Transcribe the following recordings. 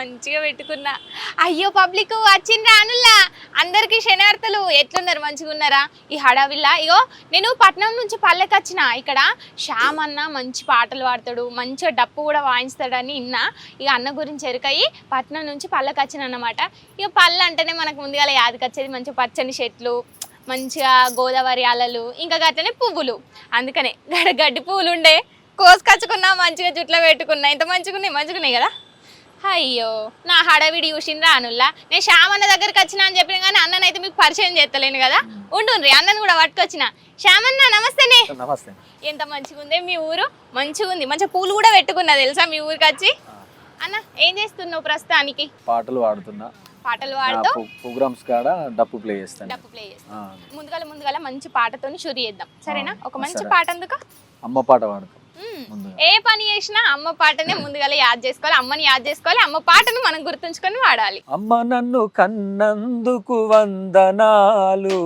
మంచిగా పెట్టుకున్నా. అయ్యో పబ్లిక్ వచ్చిండ్రా అనులా అందరికి శనార్థులు ఎట్లున్నారు? మంచిగా ఉన్నారా? ఈ హడావిల్లా. ఇగో నేను పట్నం నుంచి పల్లెకి వచ్చిన. ఇక్కడ శ్యామ్ అన్న మంచి పాటలు పాడతాడు. మంచిగా డప్పు కూడా వాయించుతాడని ఇన్నా. ఇక అన్న గురించి ఎరుకయ్యి పట్నం నుంచి పల్లెకి వచ్చిన అన్నమాట. ఇక పల్లె అంటేనే మనకు ముందుగా యాదకొచ్చేది మంచి పచ్చని చెట్లు మంచిగా గోదావరి అలలు ఇంకా అట్లనే పువ్వులు. అందుకనే గడ గడ్డి పువ్వులు ఉండే కోసుకొచ్చుకున్నా మంచిగా జుట్లో పెట్టుకున్నా. ఇంత మంచిగున్నాయి? మంచిగున్నాయి కదా? అయ్యో నా హడావిడి చూసిండ్రా అనుల్లా నేను శ్యామ్ అన్న దగ్గరికి వచ్చిన అని చెప్పిన కానీ అన్ననైతే మీకు పరిచయం చేస్తలేను కదా. ఉండుండ్రి అన్నను కూడా పట్టుకొచ్చిన. శ్యామ్ అన్న నమస్తేనే. నమస్తే. ఎంత మంచిగా ఉంది మీ ఊరు? మంచిగా ఉంది మంచిగా పూలు కూడా పెట్టుకున్నా తెలుసా మీ ఊరికి వచ్చి అన్న ఏం చేస్తున్నావు ప్రస్తుతానికి? పాటలు పాడుతున్నా. పాటలు పాడుతూ? ప్రోగ్రామ్స్ కాడ డప్పు ప్లే చేస్తాను. డప్పు ప్లే ముందుగాల ముందుగాల మంచి పాటతోని షురు చేద్దాం. సరేనా? ఒక మంచి. పాట అందుకు అమ్మ పాట పాడతాం. ఏ పని చేసినా అమ్మ పాటనే ముందుగాల యాద్ చేసుకోవాలి. అమ్మని యాద్ చేసుకోవాలి. అమ్మ పాటను మనం గుర్తుంచుకొని వాడాలి. అమ్మ నన్ను కన్నందుకు వందనాలు.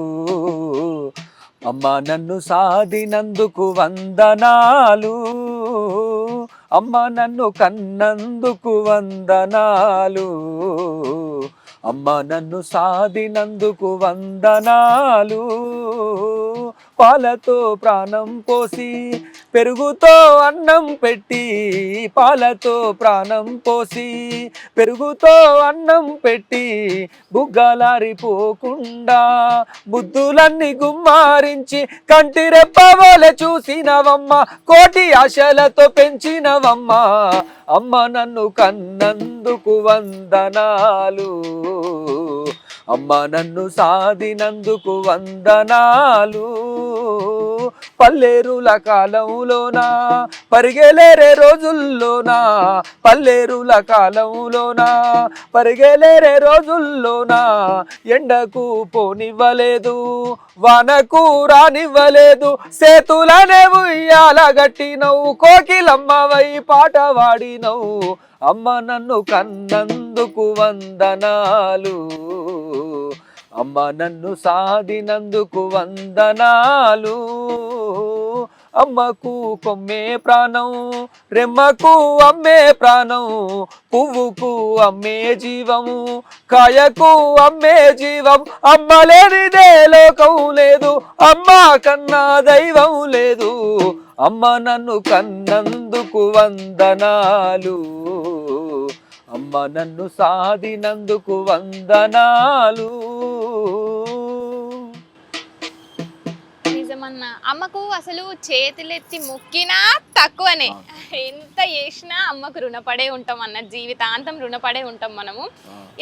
అమ్మ నన్ను సాధినందుకు వందనాలు. అమ్మ నన్ను కన్నందుకు వందనాలు. అమ్మ నన్ను సాధినందుకు వందనాలు. పాలతో ప్రాణం పోసి పెరుగుతో అన్నం పెట్టి పాలతో ప్రాణం పోసి పెరుగుతో అన్నం పెట్టి బుగ్గలారిపోకుండా బుద్ధులన్నీ గుమ్మారించి కంటి రెప్పవోలె చూసినవమ్మ కోటి ఆశలతో పెంచినవమ్మ. అమ్మ నన్ను కన్నందుకు వందనాలు. అమ్మ నన్ను సాధినందుకు వందనాలు. పల్లెరుల కాలంలోనా పరిగెలేరే రోజుల్లోనా పల్లెరుల కాలంలోనా పరిగెలేరే రోజుల్లోనా ఎండకు పోనివ్వలేదు వానకు రానివ్వలేదు సేతులనే ఉయ్యాల గట్టినవు కోకిలమ్మవై పాట వాడినవు. అమ్మ నన్ను కన్నందుకు వందనాలు. అమ్మ నన్ను సాధినందుకు వందనాలు. అమ్మకు కొమ్మే ప్రాణం రెమ్మకు అమ్మే ప్రాణం పువ్వుకు అమ్మే జీవము కాయకు అమ్మే జీవం. అమ్మ లేనిదే లోకం లేదు అమ్మ కన్నా దైవం లేదు. అమ్మ నన్ను కన్నందుకు వందనాలు. అమ్మ నన్ను సాధినందుకు వందనాలు. నిజమన్నా అమ్మకు అసలు చేతులెత్తి మొక్కినా తక్కువనే. ఎంత చేసినా అమ్మకు రుణపడే ఉంటాం అన్న జీవితాంతం రుణపడే ఉంటాం మనము.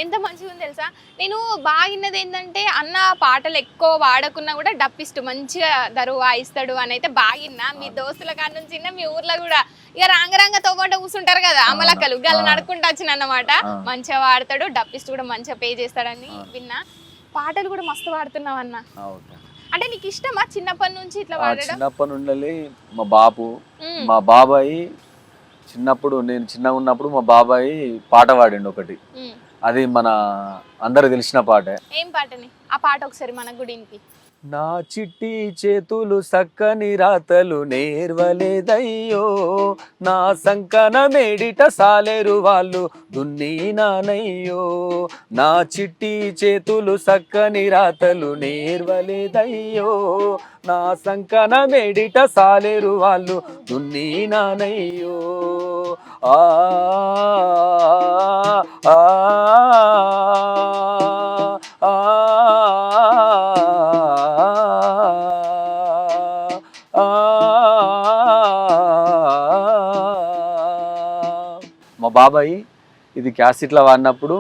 ఎంత మంచిగా ఉంది తెలుసా? నేను బాగిన్నది ఏంటంటే అన్న పాటలు ఎక్కువ వాడకున్నా కూడా డప్పిస్తూ మంచిగా దరువు వాయిస్తాడు అని అయితే బాగిన్నా. మీ దోస్తుల కాడ నుంచి మీ ఊర్లో కూడా ఇక రాంగరంగ తోపాటు కూర్చుంటారు కదా అమ్మలక్కలు గల నడుకుంటూ వచ్చిన అన్నమాట. మంచిగా వాడతాడు డప్పిస్తూ కూడా మంచిగా పే చేస్తాడని విన్నా. పాటలు కూడా మస్తు వాడుతున్నావు అన్న. అంటే నీకు ఇష్టమా చిన్నప్పటి నుంచి ఇట్లా చిన్నప్పటి నుండి మా బాపు ఉమ్, మా బాబాయి చిన్నప్పుడు నేను చిన్నగా ఉన్నప్పుడు మా బాబాయి పాట పాడిండు ఒకటి. అది మన అందరికి తెలిసిన పాటే. ఏం పాటని? ఆ పాట ఒకసారి మన గుడికి నా చిట్టి చేతులు సక్కని రాతలు నేర్వలేదయ్యో. నా సంకన మేడిట సాలేరు వాళ్ళు దున్ని నానయ్యో నా చిట్టి చేతులు సక్కని రాతలు నేర్వలేదయ్యో. నా సంకన మేడిట సాలేరు వాళ్ళు దున్ని నానయ్యో ఆ ఆ. బాబాయ్ ఇది క్యాసెట్లో వాడినప్పుడు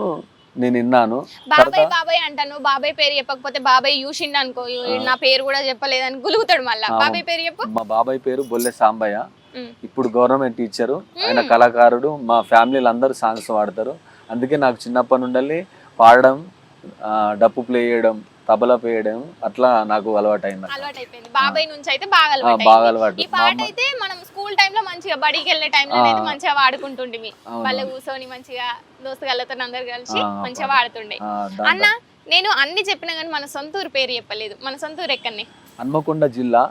నేను విన్నాను బాబాయ్ బాబాయ్ అంటాను బాబాయ్ పేరు చెప్పకపోతే బాబాయ్ చూసిండు అనుకో నా పేరు కూడా చెప్పలేదని గులుగుతాడు మళ్ళా. బాబాయ్ పేరు చెప్పు మా బాబాయ్ పేరు బొల్లె సాంబయ్య. ఇప్పుడు గవర్నమెంట్ టీచరు ఆయన. కళాకారుడు మా ఫ్యామిలీలో అందరూ సాంగ్స్ పాడతారు అందుకే నాకు చిన్నప్పటి నుండి పాడడం డప్పు ప్లే చేయడం తబలా ప్లే చేయడం అట్లా నాకు అలవాటు అయింది అలవాటు అయిపోయింది బాబాయ్ నుంచి అయితే బాగా అలవాటు బాగా. అలవాటు ఈ పాట అయితే మనం స్కూల్ టైంలో మంచిగా బడికి వెళ్ళే టైంలో ఆ. అయితే మంచిగా వాడుకుంటుండే. వాళ్ళ కూర్చొని మంచిగా దోస్తుగాళ్ళతో అందరు కలిసి మంచిగా. వాడుతుండే అన్న నేను అన్ని చెప్పినా కానీ మన సొంత ఊరు పేరు చెప్పలేదు మన సొంత ఊరు ఎక్కడనే హన్మకొండ జిల్లా.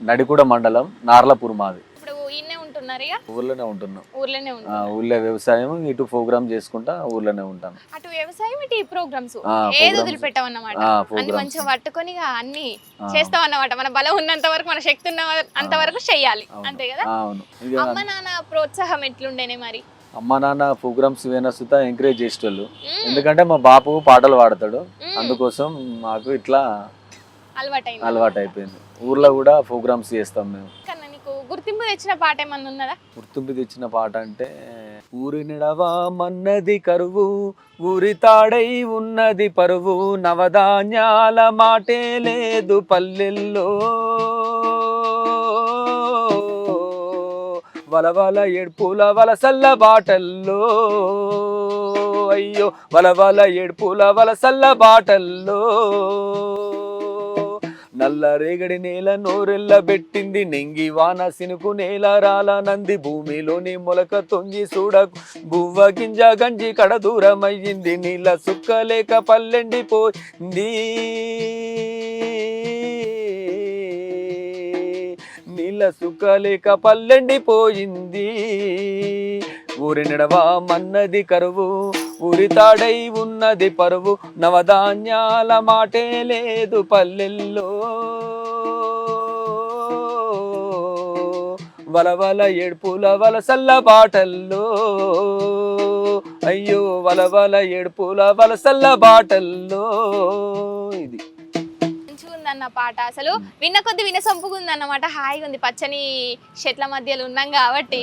నడికూడ మండలం నార్లపూర్ మాది ఇప్పుడు ఈయనే ఉంటున్నారు ఇక? ఊర్లోనే ఉంటున్నాం. ఊర్లోనే ఆ, ఉంటున్నారు. ఊర్లో వ్యవసాయం ఇటు ప్రోగ్రామ్ చేసుకుంటా ఊర్లోనే ఉంటాను. అటు వ్యవసాయం ఇటు ఈ ప్రోగ్రామ్స్? ఆ, ఏది programs. వదిలిపెట్టామన్నమాట ఆ, అన్ని programs. మంచిగా పట్టుకొని ఇక అన్ని ఆ, చేస్తాం అన్నమాట మన బలం ఉన్నంత వరకు మన శక్తి ఉన్న అంత. వరకు చెయ్యాలి. అవును. అంతే కదా? ఆ, అవును. ఇక అమ్మ నాన్న ప్రోత్సాహం ఎట్లుండేనే మరి? అమ్మ నాన్న ప్రోగ్రామ్స్ వినసుత ఎంకరేజ్ చేసేటోళ్ళు. మ్మ్. ఎందుకంటే మా బాపు పాటలు పాడతాడు. మ్మ్. అందుకోసం మాకు ఇట్లా అలవాటైంది. అలవాటు అయిపోయింది ఊర్లో కూడా ప్రోగ్రామ్స్ చేస్తాం మేము. గుర్తింపు తెచ్చిన పాట ఏమన్నా ఉన్నదా? గుర్తింపు తెచ్చిన పాట అంటే ఊరి నిడవా మన్నది కరువు ఊరి తాడై ఉన్నది పరువు నవధాన్యాల మాటే లేదు పల్లెల్లో. వలవల ఏడ్పుల వలసల్ల బాటల్లో. అయ్యో వలవల ఏడ్పుల వలసల్ల బాటల్లో. నల్ల రేగడి నేల నోరెల్ల పెట్టింది నెంగి వాన సినుకు నేల రాల నంది. భూమిలోని మొలక తొంగి చూడకు బువ్వ గింజ గంజి కడ దూరమయ్యింది. నీళ్ళ సుక్కలేక పల్లెండిపోయింది. నీళ్ళ సుక్కలేక పల్లెండిపోయింది. ఊరి నడవా మన్నది కరువు. ఊరి ఉన్నది పరువు నవధాన్యాల మాటే లేదు పల్లెల్లో. వలవల ఏడుపుల వలసల్ల బాటల్లో. అయ్యో వలవల ఏడుపుల వలసల్ల బాటల్లో. ఇది ఉందన్న పాట. అసలు విన్న కొద్ది వినసొంపుగా ఉందన్నమాట హాయిగా ఉంది. పచ్చని చెట్ల మధ్యలో ఉన్నాం కాబట్టి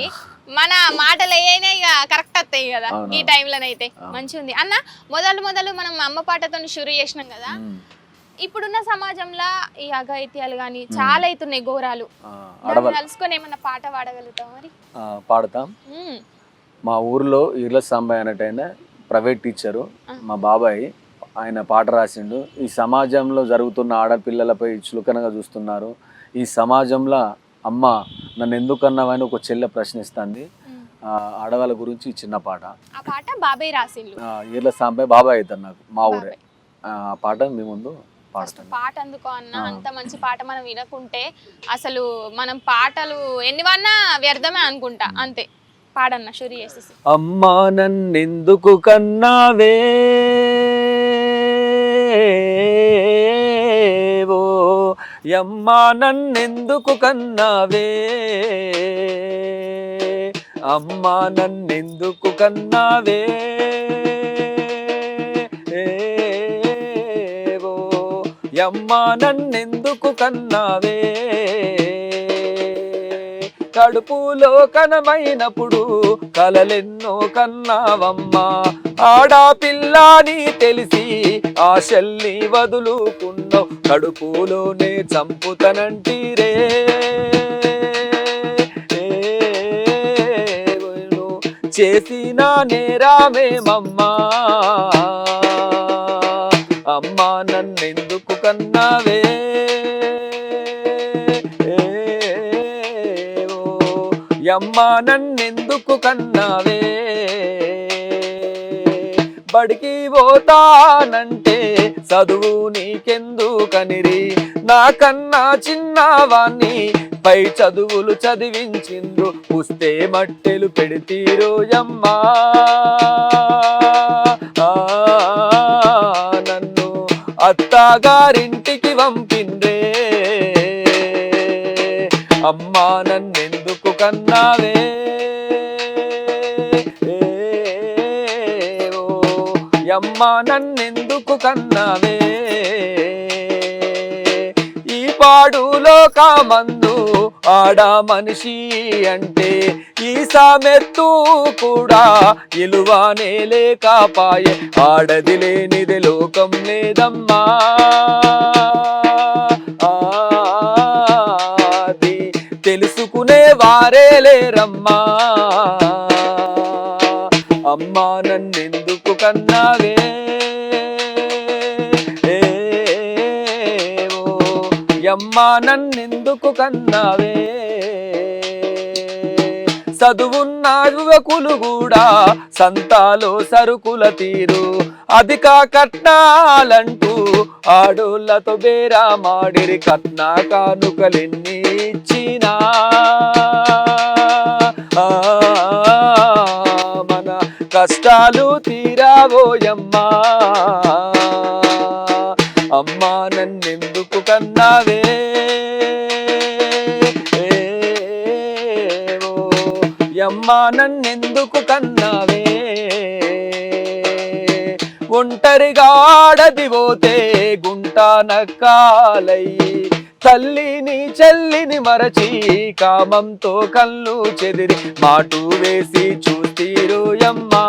మన మాటలు ఏమైనా ఇక కరెక్ట్ వస్తాయి కదా. ఈ టైంలోనైతే. మంచిగా ఉంది అన్న మొదలు మొదలు మనం అమ్మ పాటతో షురు చేసినాం కదా. ఇప్పుడున్న సమాజంలో ఈ అఘాయిత్యాలు కానీ చాలా అవుతున్నాయి ఘోరాలు. కలుసుకొని ఏమన్నా పాట పాడగలుగుతాం మరి? పాడతాం. మా ఊర్లో ఈర్ల సాంబాయ్ అన్నట్టయిన ప్రైవేట్ టీచరు. మా బాబాయ్. ఆయన పాట రాసిండు. ఈ సమాజంలో జరుగుతున్న ఆడపిల్లలపై చులకనగా చూస్తున్నారు. ఈ సమాజంలో అమ్మ నన్ను ఎందుకన్నావని ఒక చెల్లె ప్రశ్నిస్తుంది. ఆడవాళ్ళ గురించి చిన్న పాట. ఆ పాట బాబాయ్ రాసిండు. ఈర్ల సాంబాయ్ బాబాయ్ అవుతారు నాకు మా ఊరే. ఆ పాట మీ ముందు ఫస్ట్ పాట అందుకో అన్న. అంత మంచి పాట మనం వినకుంటే అసలు మనం పాటలు ఎన్ని వన్నా వ్యర్థమే అనుకుంటా అంతే. పాడన్న షురి చేసేసి. అమ్మా నన్నెందుకు కన్నావే? ఓ యమ్మా నన్నెందుకు కన్నావే? అమ్మా నన్నెందుకు కన్నావే? ఓ యమ్మా నన్నెందుకు కన్నావే? కడుపులో కనమైనప్పుడు కలలెన్నో కన్నావమ్మా. ఆడాపిల్లాని తెలిసి ఆశల్ని వదులుకున్నావు. కడుపులోనే చంపుతనంటీరే చేసిన నేరామేమమ్మా? అమ్మా నన్నెందుకు కన్నావే? యమ్మా నన్నెందుకు కన్నావే? బడికి పోతానంటే చదువు నీకెందుకనిరి? నాకన్నా చిన్నవాణ్ణి పై చదువులు చదివించిండ్రు. పుస్తే మట్టెలు పెడితీరోయమ్మా ఆ, నన్ను అత్తగారి కన్నావే ఓ నన్నెందుకు కన్నావే? ఈ పాడులో కామందు ఆడ మనిషి అంటే ఈ సామెత్తు కూడా ఇలువానే లేకపాయే ఆడది లేనిది లోకం లేదమ్మా. చేసుకునే వారే లేరమ్మా అమ్మా నన్నెందుకు కన్నావే? ఓ యమ్మా నన్నెందుకు కన్నావే? చదువున్న యువకులు కూడా సంతాలో సరుకుల తీరు. అధిక కట్నాలంటూ ఆడోళ్ళతో బేరామాడిరి కట్నా కానుకలెన్ని ఇచ్చినా మన కష్టాలు తీరాబోయమ్మా అమ్మా నన్నెందుకు కన్నావే? అమ్మా నన్నెందుకు కన్నావే? ఒంటరిగాడది పోతే గుంట నక్కాలై తల్లిని చెల్లిని మరచి కామంతో కళ్ళు చెదిరి మాటు వేసి చూస్తీరు అమ్మా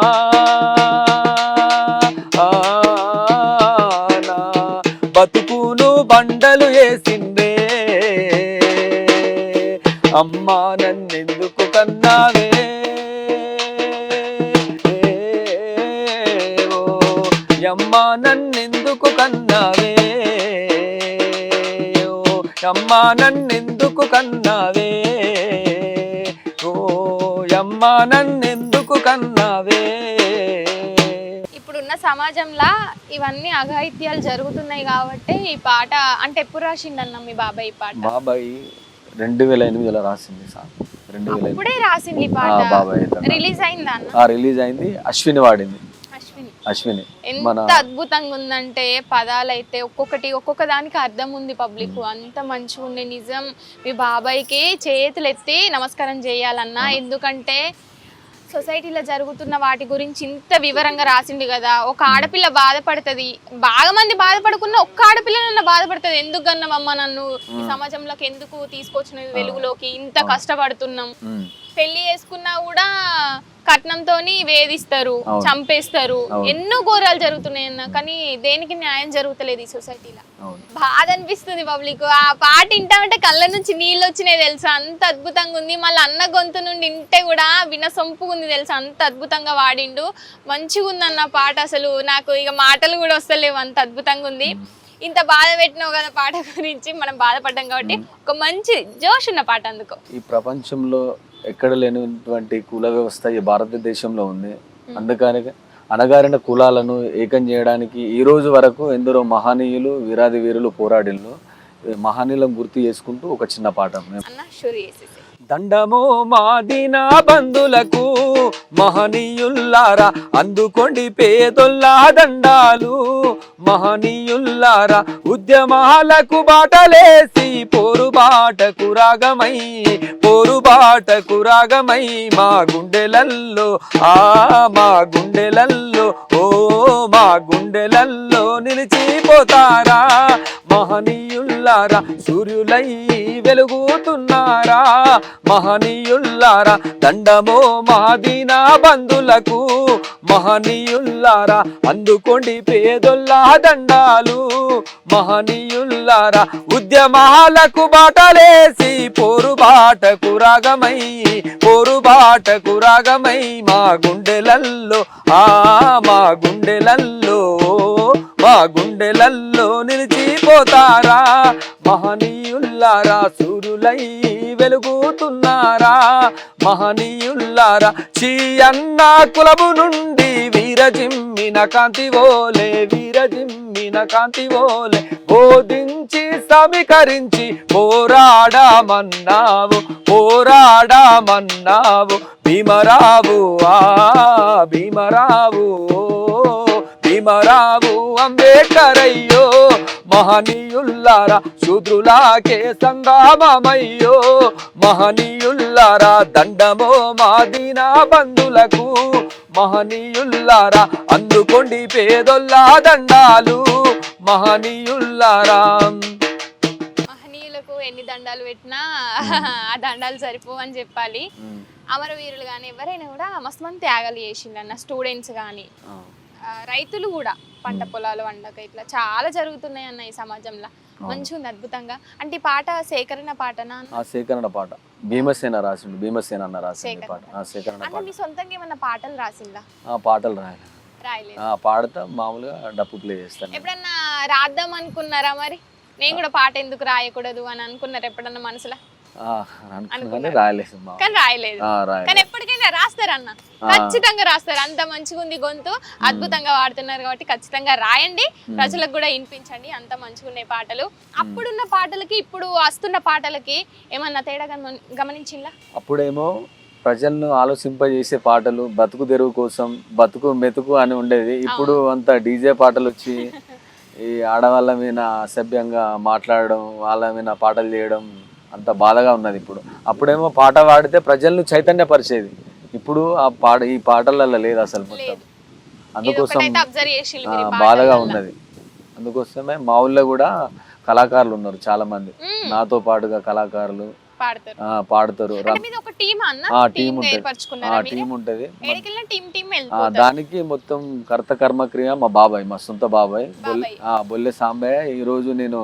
బతుకును బండలు వేసిందే. అమ్మా నన్నెందుకు కన్నావే? ఓ యమ్మా నన్నెందుకు కన్నావే? ఓ యమ్మా నన్నెందుకు కన్నావే? ఇప్పుడున్న సమాజంలో ఇవన్నీ అఘాయిత్యాలు జరుగుతున్నాయి కాబట్టి ఈ పాట అంటే ఎప్పుడు రాసిండన్న మీ బాబాయ్ ఈ పాట? బాబాయ్ రెండు వేల ఎనిమిదిలో రాసింది సార్. రెండు వేల అప్పుడే రాసింది ఈ పాట. బాబాయ్ రిలీజ్ అయిందా రిలీజ్ అయింది. అశ్విని వాడింది. అశ్విని ఎంత అద్భుతంగా ఉందంటే పదాలైతే ఒక్కొక్కటి ఒక్కొక్క దానికి అర్థం ఉంది పబ్లిక్ అంత మంచిగా ఉంది నిజం మీ బాబాయ్కి చేతులు ఎత్తి నమస్కారం చేయాలన్నా. ఎందుకంటే సొసైటీలో జరుగుతున్న వాటి గురించి ఇంత వివరంగా రాసిండు కదా. ఒక ఆడపిల్ల బాధపడుతుంది. బాగా మంది బాధపడకున్నా ఒక్క ఆడపిల్లనన్న బాధపడుతుంది. ఎందుకు అన్నమమ్మ నన్ను ఈ సమాజంలోకి ఎందుకు తీసుకొచ్చిన వెలుగులోకి? ఇంత కష్టపడుతున్నాం. పెళ్ళి చేసుకున్నా కూడా కట్నంతోని వేధిస్తారు. చంపేస్తారు. ఎన్నో ఘోరాలు జరుగుతున్నాయి అన్న కానీ దేనికి న్యాయం జరుగుతలేదు ఈ సొసైటీలో. బాధ అనిపిస్తుంది పబ్లిక్. ఆ పాట వింటామంటే కళ్ళ నుంచి నీళ్ళు వచ్చినాయి తెలుసా? అంత అద్భుతంగా ఉంది. మళ్ళీ అన్న గొంతు నుండి వింటే కూడా వినసొంపుగా ఉంది తెలుసా? అంత అద్భుతంగా వాడిండు మంచిగా ఉంది అన్న పాట అసలు. నాకు ఇక మాటలు కూడా వస్తలేవు. అంత అద్భుతంగా ఉంది. ఇంత బాధ పెట్టినావు కదా పాట గురించి. మనం బాధపడ్డాం కాబట్టి ఒక మంచి జోష్ ఉన్న పాట అందుకో. ఈ ప్రపంచంలో ఎక్కడ లేనటువంటి కుల వ్యవస్థ ఈ భారతదేశంలో ఉంది. అందుకని అణగారిన కులాలను ఏకం చేయడానికి ఈ రోజు వరకు ఎందరో మహనీయులు వీరాది వీరులు పోరాడిళ్ళు ఈ మహనీయులను గుర్తు చేసుకుంటూ ఒక చిన్న చేసేసి దండము మాదిన బంధులకు మహనీయుల్లారా అందుకోండి పేదొల్లా దండాలు. మహనీయుల్లారా ఉద్యమాలకు బాటలేసి పోరుబాటకు రాగమై పోరుబాటకు రాగమై మా గుండెలల్లో ఆ మా గుండెలల్లో ఓ మా గుండెలల్లో నిలిచిపోతారా. మహనీయుల్లారా సూర్యులై వెలుగుతున్నారా? మహనీయుల్లారా దండమో మాదినా బంధులకు మహనీయుల్లారా అందుకోండి పేదొల్లా దండాలు. మహనీయుల్లారా ఉద్యమాలకు బాటలేసి పోరుబాటకు రాగమై పోరుబాటకు రాగమై మా గుండెలల్లో ఆ మా గుండెలల్లో మా గుండెలల్లో నిలిచిపోతారా? మహనీయుల్లారా సూర్యులై వెలుగుతున్నారా? మహనీయుల్లారా చీ అన్న కులము నుండి వీరజిమ్మిన కాంతి ఓలే వీరజిమ్మిన కాంతి ఓలే. బోధించి సమీకరించి పోరాడమన్నావు పోరాడమన్నావు. భీమరావు ఆ భీమరావు ఓ. భీమరావు అంబేడ్కర్ అయ్యో మహనీయుల్లారా శూద్రులాకే సంగ్రామమయ్యో మహనీయుల్లారా దండమో మాదీనా బంధులకు మహనీయుల్లారా అందుకోండి పేదొల్లా దండాలు మహనీయుల్లారా మహనీయులకు ఎన్ని దండాలు పెట్టినా ఆ దండాలు సరిపోవు అని చెప్పాలి. అమరవీరులు కానీ ఎవరైనా కూడా మస్తు మంది త్యాగాలు చేసిండన్న స్టూడెంట్స్ కానీ రైతులు కూడా పంట పొలాలు వండక ఇట్లా చాలా జరుగుతున్నాయి అన్న ఈ సమాజంలో. మంచిగా ఉంది అద్భుతంగా. అంటే ఈ పాట సేకరణ పాటనా? ఆ సేకరణ పాట. భీమసేన రాసిండు భీమసేన అన్న రాసిండు పాట. ఆ సేకరణ మీ సొంతంగా ఏమన్నా పాటలు రాసిందా? ఆ పాటలు రాయాలి. రాయలేదు. ఆ పాడతా మామూలుగా డప్పు ప్లే చేస్తాను. ఎప్పుడన్నా రాద్దాం అనుకున్నారా మరి? నేను కూడా పాట ఎందుకు రాయకూడదు అని అనుకున్నారు ఎప్పుడన్నా మనసులో? అనుకున్నాను రాయలేదు కానీ రాయలేదు. కానీ ఎప్పటికైనా రాస్తారన్న. ఖచ్చితంగా రాస్తారు. అంత మంచిగా ఉంది గొంతు. అద్భుతంగా వాడుతున్నారు కాబట్టి ఖచ్చితంగా రాయండి. ప్రజలకు కూడా వినిపించండి. అంత మంచిగా ఉన్నాయి పాటలు. అప్పుడున్న పాటలకి ఇప్పుడు వస్తున్న పాటలకి ఏమన్నా తేడా గమని- గమనించిందా అప్పుడేమో ప్రజలను ఆలోచింపజేసే పాటలు బతుకు తెరువు కోసం బతుకు మెతుకు అని ఉండేది. ఇప్పుడు అంత డీజే పాటలు వచ్చి ఈ ఆడవాళ్ళ మీద అసభ్యంగా మాట్లాడడం వాళ్ళ మీద పాటలు చేయడం అంత బాధగా ఉన్నది ఇప్పుడు. అప్పుడేమో పాట పాడితే ప్రజలను చైతన్యపరిచేది. ఇప్పుడు ఆ పాట ఈ పాటలలో లేదు అసలు మొత్తం. అందుకోసం బాధగా ఉన్నది. అందుకోసమే మా ఊళ్ళో కూడా కళాకారులు ఉన్నారు చాలా మంది నాతో పాటుగా కళాకారులు పాడతారు. టీం టీం ఉంటది. దానికి మొత్తం కర్త కర్మక్రియ మా బాబాయ్ మా సొంత బాబాయ్. బొల్లె సాంబయ్య. ఈ రోజు నేను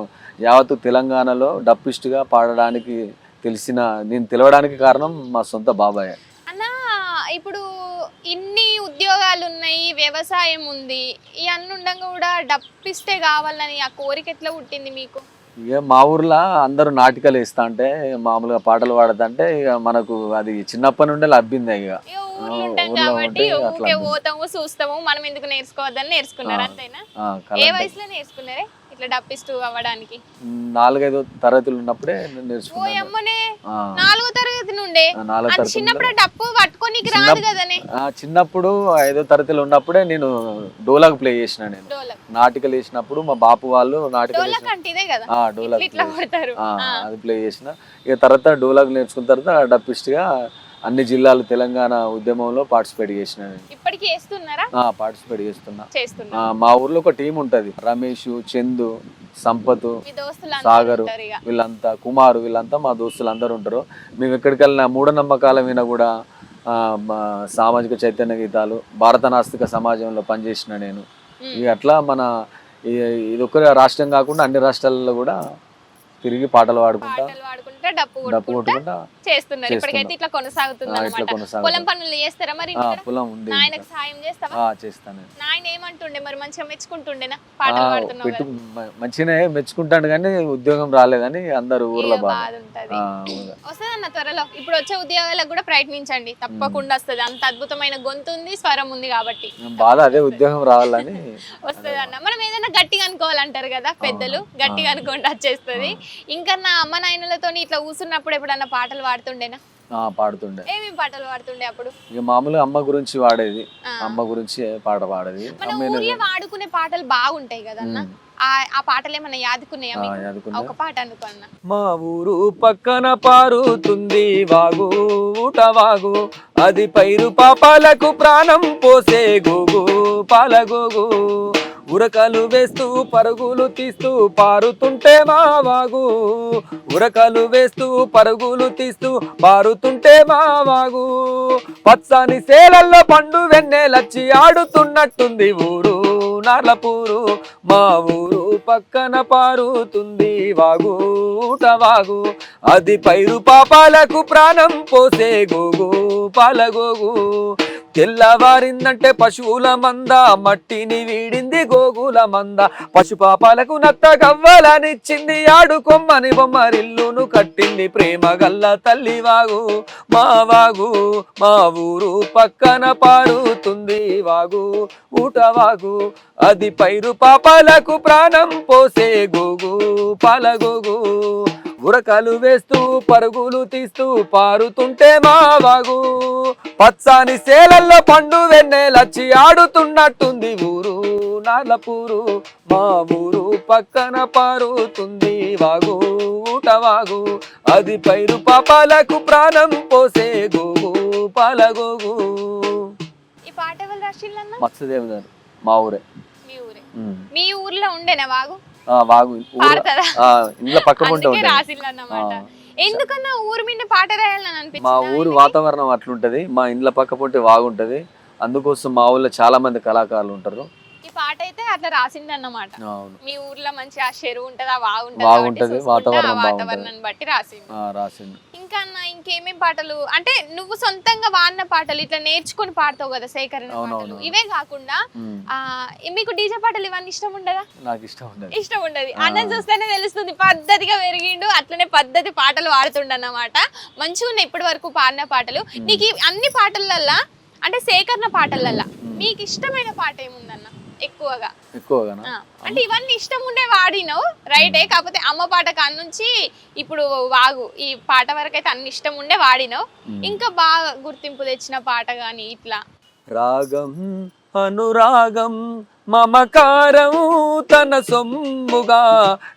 యావత్తు తెలంగాణలో డప్పిస్ట్గా పాడడానికి తెలిసిన నేను తెలవడానికి కారణం మా సొంత బాబాయ్. ఇప్పుడు ఇన్ని ఉద్యోగాలు ఉన్నాయి వ్యవసాయం ఉంది ఈ అన్ని ఉండగా కూడా డప్పిస్తే కావాలని ఆ కోరిక ఎట్లా పుట్టింది మీకు ఇక మా ఊర్లో అందరూ నాటికలు వేస్తా అంటే మామూలుగా పాటలు పాడతంటే ఇక మనకు అది చిన్నప్పటి నుండే లబ్బింది ఇక కాబట్టి. పోతాము చూస్తాము మనం ఎందుకు నేర్చుకోవద్దని నేర్చుకున్నారు. అంతేనా ఏ వయసులో నేర్చుకున్నారే ఇట్లా డప్పిస్తూ అవ్వడానికి. నాలుగైదు తరగతులు ఉన్నప్పుడే నేర్చుకున్నాను. ఆ, నాలుగో తరగతి నుండే? ఆ, నాలుగో అది తరగతి చిన్నప్పుడు డప్పు పట్టుకోనికి రాదు కదనే? ఆ, చిన్నప్పుడు ఐదో తరగతిలో ఉన్నప్పుడే నేను డోలాకు ప్లే చేసిన నేను. డోలక్. నాటికలు వేసినప్పుడు మా బాపు వాళ్ళు నాటికలు డోలక్ వేసిన అంటే ఇదే కదా. ఆ, ఇట్లా డోలాకు ఇట్లా play కొడతారు. ఆ, ఆ. అది ప్లే చేసిన. ఇక తర్వాత డోలాకు నేర్చుకున్న తర్వాత డప్పిస్ట్గా అన్ని జిల్లాలు తెలంగాణ ఉద్యమంలో పార్టిసిపేట్ చేసిన ఇప్పటికి పార్టిసిపేట్ చేస్తున్నా. మా ఊర్లో ఒక టీం ఉంటది. రమేష్ చందు సంపత్ సాగరు వీళ్ళంతా కుమారు వీళ్ళంతా మా దోస్తులు అందరూ ఉంటారు. మేము ఎక్కడికి వెళ్ళినా మూఢనమ్మకాల మీద కూడా సామాజిక చైతన్య గీతాలు భారత నాస్తిక సమాజంలో పనిచేసిన నేను. ఇక అట్లా మన ఇది ఒక రాష్ట్రం కాకుండా అన్ని రాష్ట్రాలలో కూడా తిరిగి పాటలు పాడుకుంటా పాటలు పాడుకుంటా డప్పు డప్పు కొట్టుకుంటా కొట్టుకుంటా చేస్తున్నారు. ఇప్పటికైతే. ఇట్లా కొనసాగుతుంది ఆ, ఇట్లా అనమాట పొలం పనులు చేస్తారా మరి ఆ? పొలం ఉంది నాయనకు సాయం చేస్తావా? ఆ, చేస్తాను. నాయన ఏమంటుండే మరి? మంచిగా మెచ్చుకుంటుండేనా పాటలు పాడుతున్నావు పెట్టు కదా. మ- మంచిగానే మెచ్చుకుంటాను కానీ ఉద్యోగం రాలేదని అందరు ఊర్లో ఇక బాధ. బాధ ఉంటది. ఆ, అవును. వస్తుందన్న త్వరలో. ఇప్పుడు వచ్చే ఉద్యోగాలకు కూడా ప్రయత్నించండి. తప్పకుండా వస్తుంది. అంత అద్భుతమైన గొంతు ఉంది స్వరం ఉంది కాబట్టి. బాధ అదే ఉద్యోగం రావాలని వస్తుంది అన్న మనం ఏదైనా గట్టిగా అనుకోవాలంటారు కదా పెద్దలు. గట్టిగా అనుకోండి వచ్చేస్తుంది ఇంకా నా అమ్మ నాయనలతో ఇట్లా కూసున్నప్పుడు ఎప్పుడన్నా పాటలు పాడుతుండేనా? పాడుతుండే. ఏమేమి పాటలు పాడుతుండే అప్పుడు? ఇక మామూలుగా అమ్మ గురించి వాడేది. అమ్మ గురించి పాట పాడేది. వాడుకునే పాటలు బాగుంటాయి కదన్న. ఆ పాటలు ఏమన్నా యాదుకున్నాయా ఒక పాట అనుకో అన్న. మా ఊరు పక్కన పారుతుంది వాగు ఊట వాగు. అది పైరు పాపాలకు ప్రాణం పోసే గోగు పాలగోగు. ఉరకలు వేస్తూ పరుగులు తీస్తూ పారుతుంటే మా వాగు. ఉరకలు వేస్తూ పరుగులు తీస్తూ పారుతుంటే మా వాగు. పచ్చని సేలల్లో పండు వెన్నెలచ్చి ఆడుతున్నట్టుంది ఊరు. నార్లపూరు మా ఊరు పక్కన పారుతుంది వాగు. వాగు. అది పైరు పాపాలకు ప్రాణం పోసే గోగు పాలగోగు. తెల్లవారిందంటే పశువుల మంద మట్టిని వీడింది గోగుల మంద. పశుపాపాలకు నత్త గవ్వలనిచ్చింది ఆడుకొమ్మని బొమ్మరిల్లును కట్టింది ప్రేమ గల్ల తల్లి వాగు. మా వాగు మా ఊరు పక్కన పారుతుంది వాగు ఊట వాగు. అది పైరు పాపాలకు ప్రాణం పోసే గోగు పాలగోగు ఉరకలు వేస్తూ పరుగులు తీస్తూ పారుతుంటే మా వాగు. పచ్చాని సేలల్లో పండు వెన్నెలచ్చి ఆడుతున్నట్టుంది ఊరు. నాలపూరు మా ఊరు పక్కన పారుతుంది వాగు ఊట వాగు. అది పైరు పాపాలకు ప్రాణం పోసే గోగు పాలగోగు ఈ పాట ఎవరు రాసిల్లన్న మత్స్యదేవి గారు మా ఊరే. మీ ఊరే. ఉమ్. మీ ఊర్లో ఉండేనా వాగు? వాగు. ఇంట్లో పక్క ఆ. ఎందుకన్నా ఊరు మీద పాట రాయాలని మా ఊరు వాతావరణం అట్లుంటది. మా ఇండ్ల పక్క పొంటి వాగుంటది. అందుకోసం మా ఊళ్ళో చాలా మంది కళాకారులు ఉంటారు. పాట అయితే అట్లా రాసింది అన్నమాట మీ ఊర్లో మంచి ఆ చెరువు ఉంటది ఆ వాగు ఉంటది. వాతావరణాన్ని బట్టి రాసింది. ఇంకా అన్న ఇంకేమేం పాటలు? అంటే నువ్వు సొంతంగా వాడిన పాటలు ఇట్లా నేర్చుకొని పాడతావు కదా సేకరణ. పాటలు. ఇవే కాకుండా మీకు డీజే పాటలు ఇవన్నీ ఇష్టం ఉండదా? నాకు ఇష్టం ఉండదు. ఇష్టం ఉండదు. అన్నం చూస్తేనే తెలుస్తుంది పద్ధతిగా పెరిగిండు అట్లనే పద్ధతి పాటలు పాడుతుండ అన్నమాట మంచిగా ఉన్నాయి ఇప్పటి వరకు పాడిన పాటలు. నీకు అన్ని పాటలల్లా అంటే సేకరణ పాటలల్లా మీకు ఇష్టమైన పాట ఏముందన్న ఎక్కువగా. ఎక్కువగానా? ఆ, అంటే ఇవన్నీ ఇష్టం ఉండే వాడినావు రైటే? కాకపోతే అమ్మ పాట కాడ నుంచి ఇప్పుడు వాగు ఈ పాట వరకు అయితే అన్ని ఇష్టం ఉండే వాడినావు ఇంకా బాగా గుర్తింపు తెచ్చిన పాట గాని ఇట్లా. రాగం అనురాగం మమకారం తన సొమ్ముగా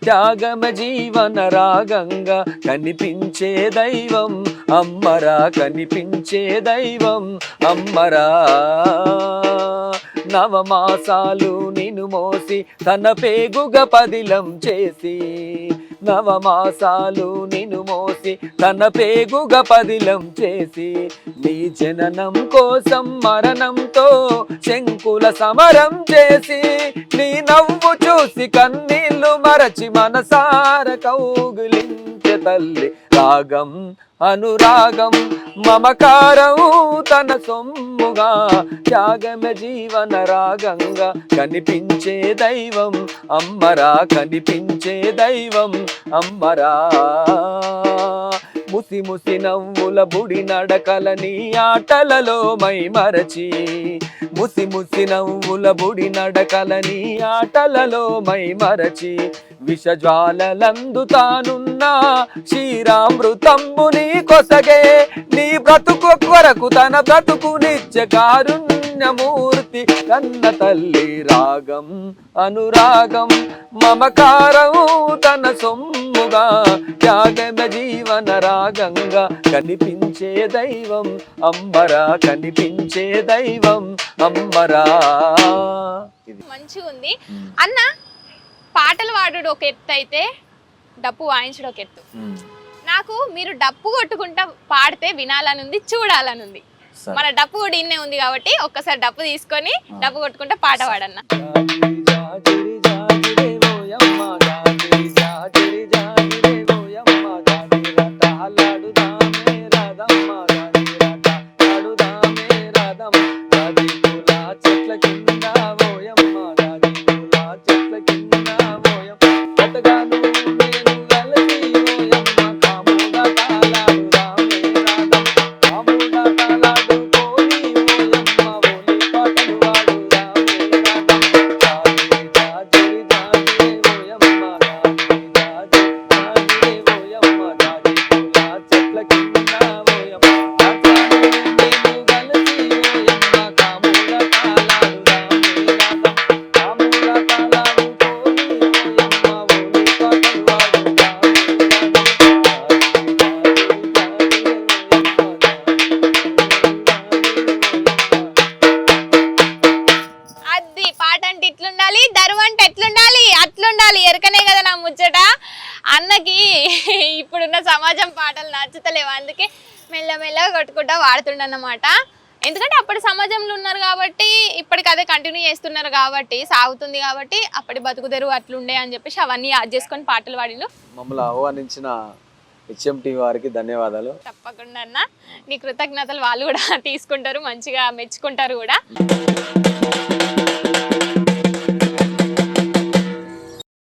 త్యాగమ జీవన రాగంగా కనిపించే దైవం అమ్మరా కనిపించే దైవం అమ్మరా. నవమాసాలు నిన్ను మోసి తన పేగుగ పదిలం చేసి నవమాసాలు నిన్ను మోసి తన పేగుగ పదిలం చేసి నీ జననం కోసం మరణంతో శంకుల సమరం చేసి నీ నవ్వు చూసి కన్నీళ్ళు మరచి మనసార కౌగులించె తల్లి రాగం అనురాగం మమకారం తన సొమ్ముగా త్యాగమ జీవన రాగంగా కనిపించే దైవం. అమ్మరా కనిపించే దైవం అమ్మరా. ముసి ముసి నవ్వుల బుడి నడకల నీ ఆటలలో మై మరచి. ముసి ముసి నవ్వుల బుడి నడకల నీ ఆటలలో మై మరచి. విషజ్వాలలందు తానున్నా శ్రీరామృతంబు నీ కొసగే నీ బ్రతుకు కొరకు తన బ్రతుకు నిత్య కారుణ్యమూర్తి కన్న తల్లి రాగం అనురాగం మమకారం తన సొమ్ముగా త్యాగమ జీవన రాగంగా కనిపించే దైవం అంబరా కనిపించే దైవం అంబరా. మంచిగా ఉంది అన్న పాటలు పాడుడు ఒక ఎత్తు అయితే డప్పు వాయించడం ఒక ఎత్తు. నాకు మీరు డప్పు కొట్టుకుంటా పాడితే వినాలనుంది చూడాలనుంది. సరే. మన డప్పు కూడా ఇన్నే ఉంది కాబట్టి ఒక్కసారి డప్పు తీసుకొని డప్పు కొట్టుకుంటా పాట పాడన్న. జాజిరి జాజిరి వాడుతుండన్నమాట ఎందుకంటే అప్పటి సమాజంలో ఉన్నారు కాబట్టి ఇప్పటికి అదే కంటిన్యూ చేస్తున్నారు కాబట్టి సాగుతుంది కాబట్టి అప్పటి బతుకు తెరువు అట్లుండే అని చెప్పేసి అవన్నీ యాడ్ చేసుకొని పాటలు పాడిండు. మమ్మల్ని ఆహ్వానించిన వారికి ధన్యవాదాలు. తప్పకుండా అన్న. నీ కృతజ్ఞతలు వాళ్ళు కూడా తీసుకుంటారు మంచిగా మెచ్చుకుంటారు కూడా.